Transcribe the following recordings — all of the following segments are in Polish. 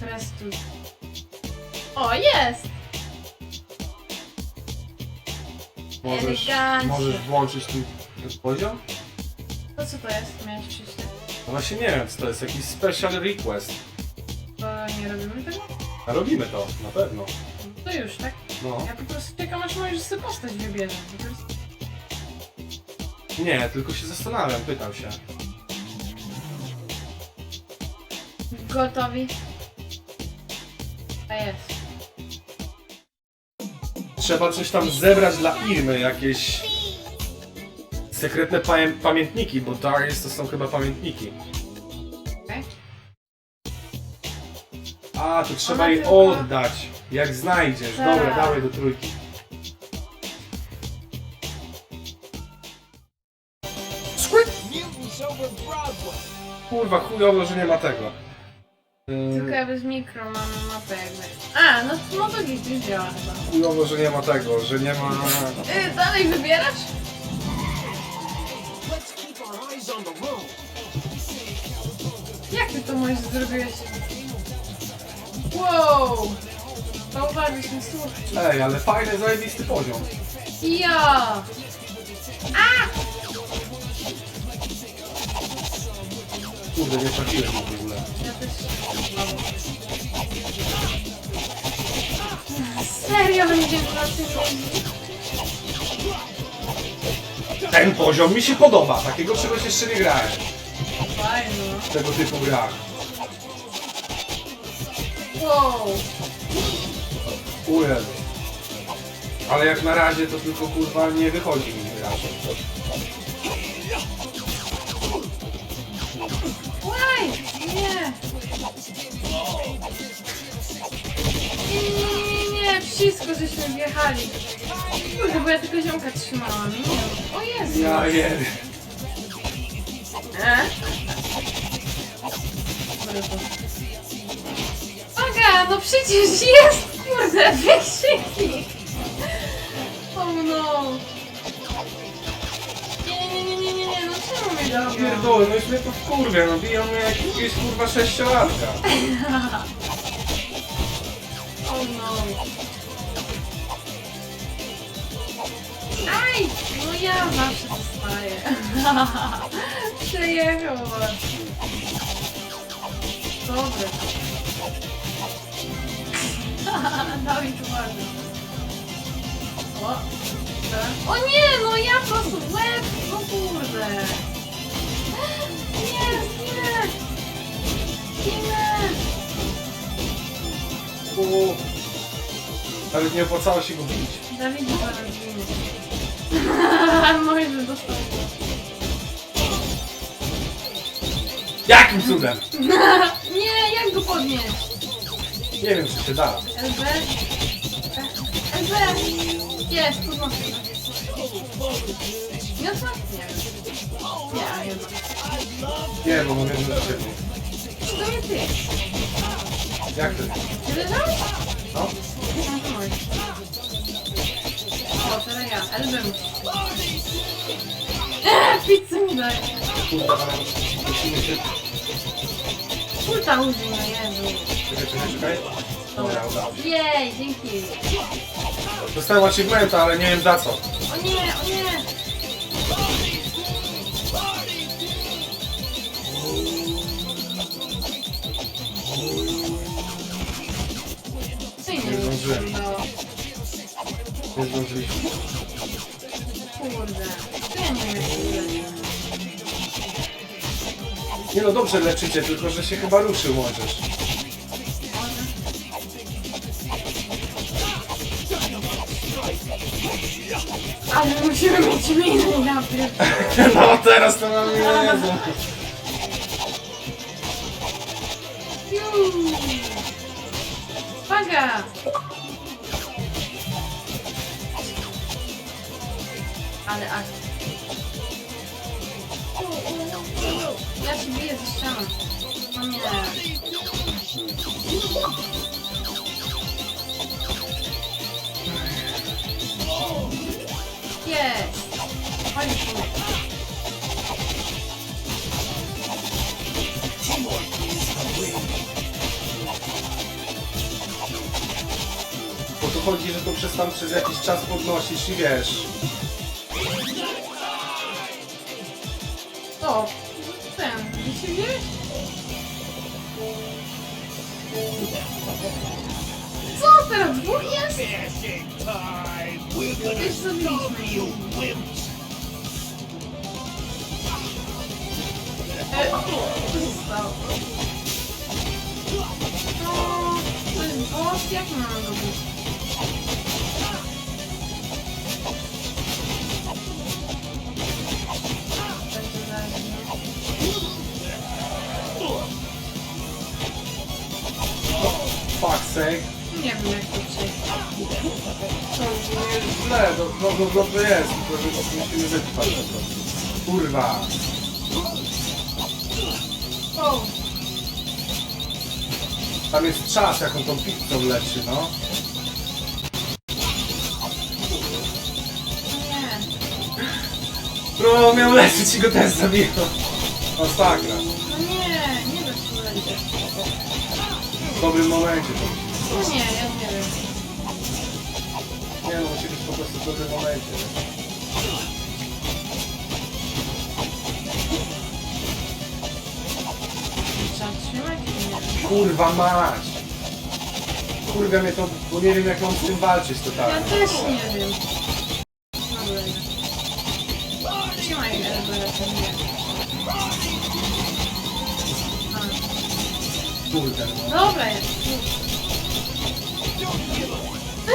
Prestuj. O, jest! Możesz, możesz włączyć tu ten poziom? To co to jest? Miałeś przeczytać. No właśnie nie wiem, co to jest jakiś special request. Bo nie robimy tego? A robimy to, na pewno. To już, tak? No. Ja po prostu czekam aż możesz sobie postać wybierze. Nie, tylko się zastanawiam, pytam się. Gotowi? Jest. Trzeba coś tam zebrać dla Irmy, jakieś sekretne pamię- pamiętniki, bo Darius to są chyba pamiętniki. Okej. A, to trzeba Ona jej tylko- oddać, jak znajdziesz. Tak. Dobra, dawaj do trójki. Broadway. Kurwa, chujowo, że nie ma tego. Tylko Yy, ja bez mikro mam mapę jakby. A, no, no to git już działa chyba. chujowo, że nie ma tego, że nie ma... Yy, dalej wybierasz? Jak ty to możesz zrobiłeś? Wow! Zauważysz mi słuch. Ej, ale fajny, zajebisty poziom. Ja! Kurde, nie trafiłem w ogóle. Serio jeździć? Ten poziom mi się podoba, takiego czegoś jeszcze nie grałem. Fajno. Tego typu grach. Wow! Ujel. Ale jak na razie to tylko kurwa nie wychodzi mi grać. Łaj! Nie! Nie, nie, nie, nie, wszystko żeśmy wjechali. Kurde, bo ja tylko ziomka trzymałam. Nie. O Jezu! Ja jeden. E? Aga, no przecież jest! Kurde, wykrzyknik! Oh no! Ja pierdolę, no już mnie to wkurwia, no biją mnie jak jakieś kurwa sześciolatka. Oh no! Aj! No ja zawsze dostaję. Przejechał was. Dobre. Dawid uważaj. O! tak. O nie, no ja po prostu w łeb! No kurde! Nawet nie opłacało się go bić. Dawid zaraz ginie. Może dostał. Jakim cudem? Nie, jak go podnieść? Nie wiem czy się da. LB? LB! Jest, podnoszę. Nie wiem. Nie, nie ma. Nie, bo mam jedno do ciebie. To nie ty. Jak to? Ty leżałeś? No? O, teraz ja. LB musi. Eee, daj. Kurwa, musimy się... Kulta użyj, no Jezu. Czekaj, czekaj, czekaj. Dobra. Jej, dzięki. Dostałem achievementa, ale nie wiem za co. O nie, o nie! Nie zdążyliśmy. Kurde. To ja nie. Nie no, dobrze leczycie, tylko że się chyba ruszył możesz. Ale musimy mieć minę najpierw. No teraz to mam nie jedzą. Uwaga! Ale akcja. Ja się biję ze ścianą. O nie. Jest! Chodź tu. chodzi, że to przez tam przez jakiś czas podnosisz i wiesz. O, ten, wiecie gdzie? Co teraz? Dwóch jest? Dashing time! We're Już zabiliśmy. Sake. Nie wiem jak to przejść. To nie jest źle, no, no, no dobrze jest, tylko że musimy wytrwać po prostu. Kurwa. O, Tam jest czas, jak on tą pizzą leczy, no. nie. No, miał leczyć i go też zabiło. Masakra. No nie, nie da się lecieć. W dobrym momencie to. No nie, ja nie wiem. Nie no, musi być po prostu w dobrym momencie. Trzeba trzymać czy nie? Kurwa mać! Kurwa mnie to, bo nie wiem jak mam z tym walczyć Ja totalnie. też nie wiem. Dobra. Trzymaj ja to nie. Kurde no. A, Dobra jest.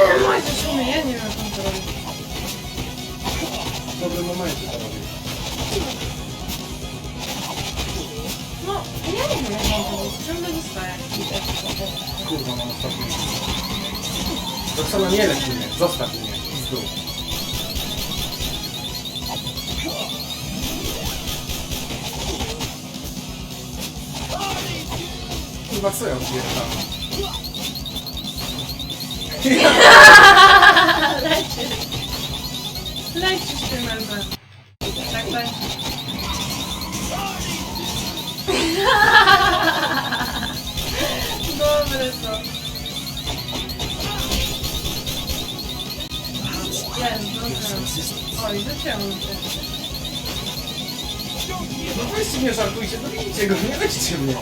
Eee, Macie szumy, ja nie to robi. W dobrym momencie to robię. No, ja nie wiem jak on to robi. Ciągle dostaję. Kurwa mam ostatni. Roxana nie leć mnie, zostaw mnie. Pizdu. Kurwa co ja odbieram? Lecisz. Lecisz tym elbem. Tak lecisz. Dobre to. Jest, dobra. Oj, zacięło się. No weźcie mnie żartujcie, no widzicie go, nie lecicie mnie.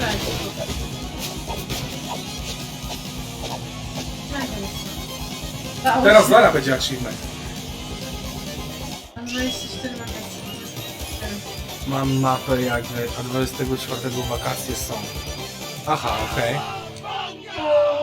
Leci. Dało Teraz się. Lara będzie achievement. Mam 24 wakacje. Mam mapę jakby, a 24 wakacje są. Aha, okej.